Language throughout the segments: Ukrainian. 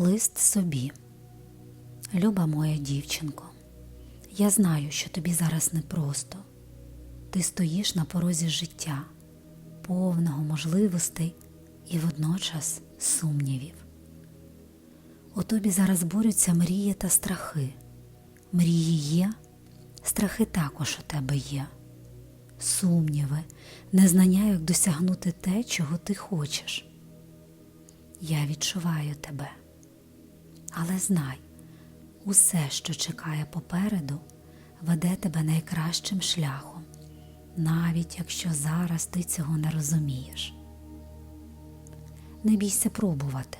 Лист собі. Люба моя дівчинко, я знаю, що тобі зараз непросто. Ти стоїш на порозі життя, повного можливостей і водночас сумнівів. У тобі зараз борються мрії та страхи. Мрії є, страхи також у тебе є. Сумніви, незнання, як досягнути те, чого ти хочеш. Я відчуваю тебе. Але знай, усе, що чекає попереду, веде тебе найкращим шляхом, навіть якщо зараз ти цього не розумієш. Не бійся пробувати.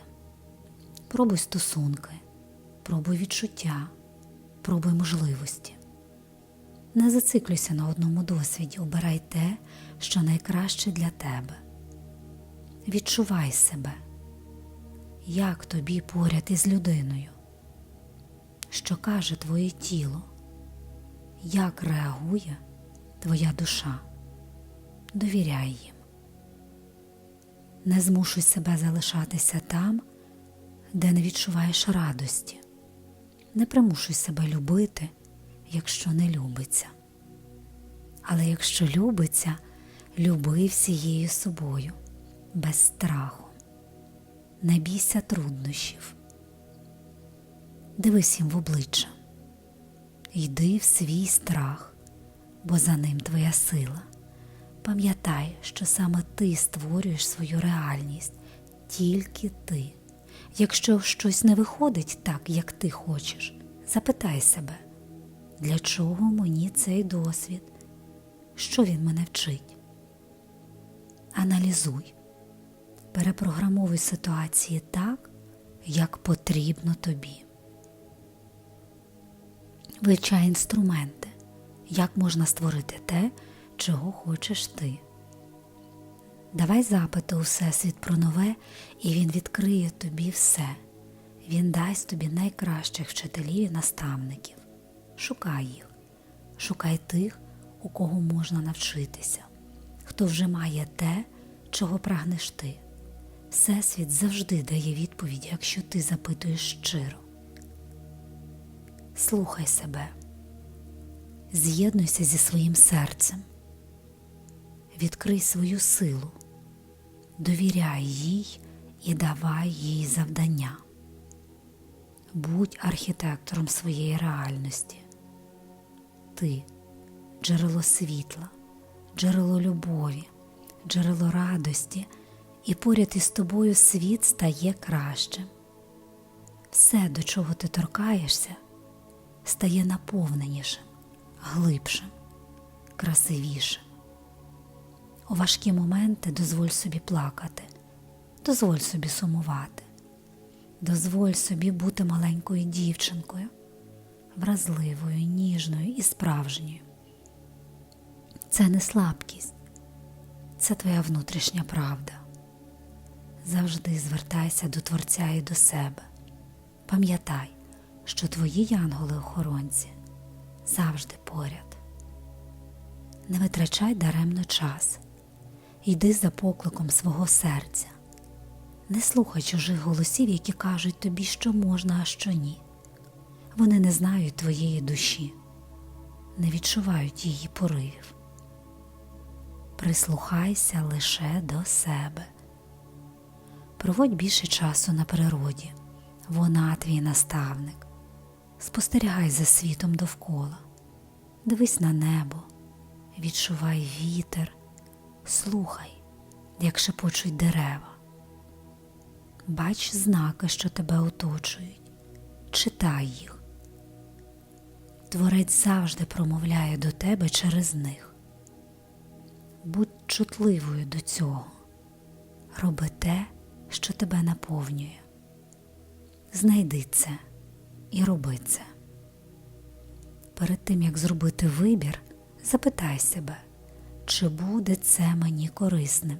Пробуй стосунки, пробуй відчуття, пробуй можливості. Не зациклюйся на одному досвіді, обирай те, що найкраще для тебе. Відчувай себе як тобі поряд із людиною, що каже твоє тіло, як реагує твоя душа. Довіряй їм. Не змушуй себе залишатися там, де не відчуваєш радості. Не примушуй себе любити, якщо не любиться. Але якщо любиться, люби всією собою, без страху не бійся труднощів. Дивись їм в обличчя, йди в свій страх, бо за ним твоя сила. Пам'ятай, що саме ти створюєш свою реальність, тільки ти. Якщо щось не виходить так, як ти хочеш, запитай себе, для чого мені цей досвід? Що він мене вчить? Аналізуй перепрограмовуй ситуації так, як потрібно тобі. Вивчай інструменти, як можна створити те, чого хочеш ти. Давай запити у Всесвіт про нове, і він відкриє тобі все. Він дасть тобі найкращих вчителів і наставників. Шукай їх, шукай тих, у кого можна навчитися, хто вже має те, чого прагнеш ти. Всесвіт завжди дає відповідь, якщо ти запитуєш щиро. Слухай себе, з'єднуйся зі своїм серцем, відкрий свою силу, довіряй їй і давай їй завдання. Будь архітектором своєї реальності. Ти джерело світла, джерело любові, джерело радості і поряд із тобою світ стає кращим. Все, до чого ти торкаєшся, стає наповненішим, глибшим, красивішим. У важкі моменти дозволь собі плакати, дозволь собі сумувати, дозволь собі бути маленькою дівчинкою, вразливою, ніжною і справжньою. Це не слабкість, це твоя внутрішня правда завжди звертайся до Творця і до себе. Пам'ятай, що твої янголи-охоронці завжди поряд. Не витрачай даремно час, йди за покликом свого серця, не слухай чужих голосів, які кажуть тобі, що можна, а що ні. Вони не знають твоєї душі, не відчувають її поривів. Прислухайся лише до себе. Проводь більше часу на природі, вона твій наставник. Спостерігай за світом довкола, дивись на небо, відчувай вітер, слухай, як шепочуть дерева. Бач знаки, що тебе оточують, читай їх. Творець завжди промовляє до тебе через них. Будь чутливою до цього, роби те що тебе наповнює. Знайди це і роби це. Перед тим, як зробити вибір, запитай себе, чи буде це мені корисним,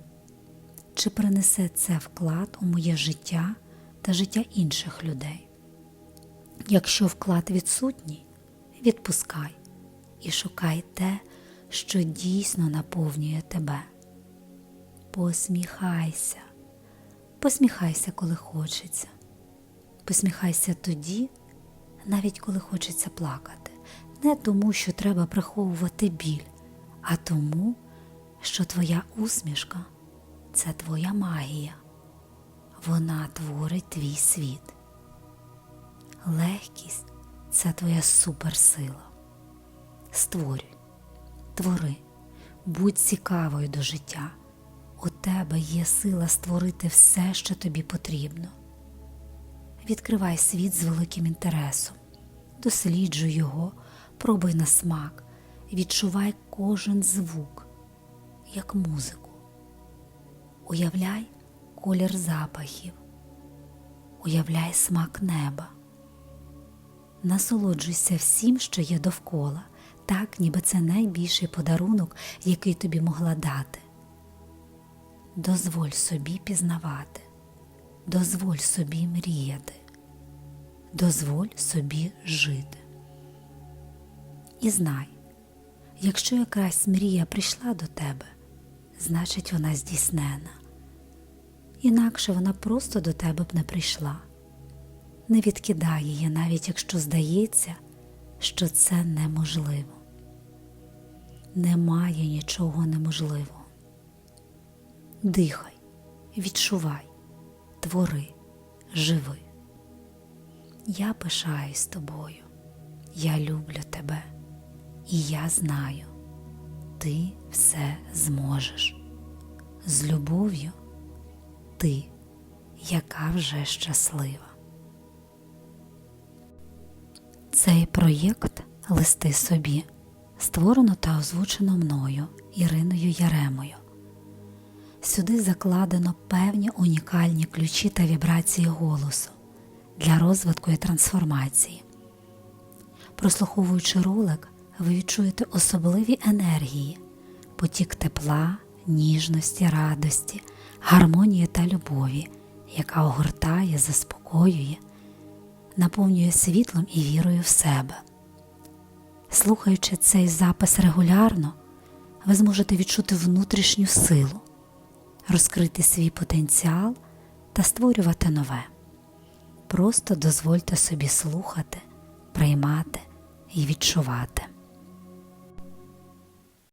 чи принесе це вклад у моє життя та життя інших людей. Якщо вклад відсутній, відпускай і шукай те, що дійсно наповнює тебе. Посміхайся, Посміхайся, коли хочеться. Посміхайся тоді, навіть коли хочеться плакати, не тому, що треба приховувати біль, а тому, що твоя усмішка це твоя магія. Вона творить твій світ. Легкість це твоя суперсила. Створюй, твори, будь цікавою до життя. У тебе є сила створити все, що тобі потрібно. Відкривай світ з великим інтересом, досліджуй його, пробуй на смак, відчувай кожен звук, як музику. Уявляй колір запахів, уявляй смак неба. Насолоджуйся всім, що є довкола, так, ніби це найбільший подарунок, який тобі могла дати. Дозволь собі пізнавати, дозволь собі мріяти, дозволь собі жити. І знай, якщо якась мрія прийшла до тебе, значить вона здійснена. Інакше вона просто до тебе б не прийшла. Не відкидай її, навіть якщо здається, що це неможливо. Немає нічого неможливого. Дихай, відчувай, твори, живи. Я пишаюсь тобою, я люблю тебе, і я знаю, ти все зможеш. З любов'ю ти, яка вже щаслива. Цей проєкт Листи собі створено та озвучено мною Іриною Яремою. Сюди закладено певні унікальні ключі та вібрації голосу для розвитку і трансформації. Прослуховуючи ролик, ви відчуєте особливі енергії, потік тепла, ніжності, радості, гармонії та любові, яка огортає, заспокоює, наповнює світлом і вірою в себе. Слухаючи цей запис регулярно, ви зможете відчути внутрішню силу, розкрити свій потенціал та створювати нове. Просто дозвольте собі слухати, приймати і відчувати.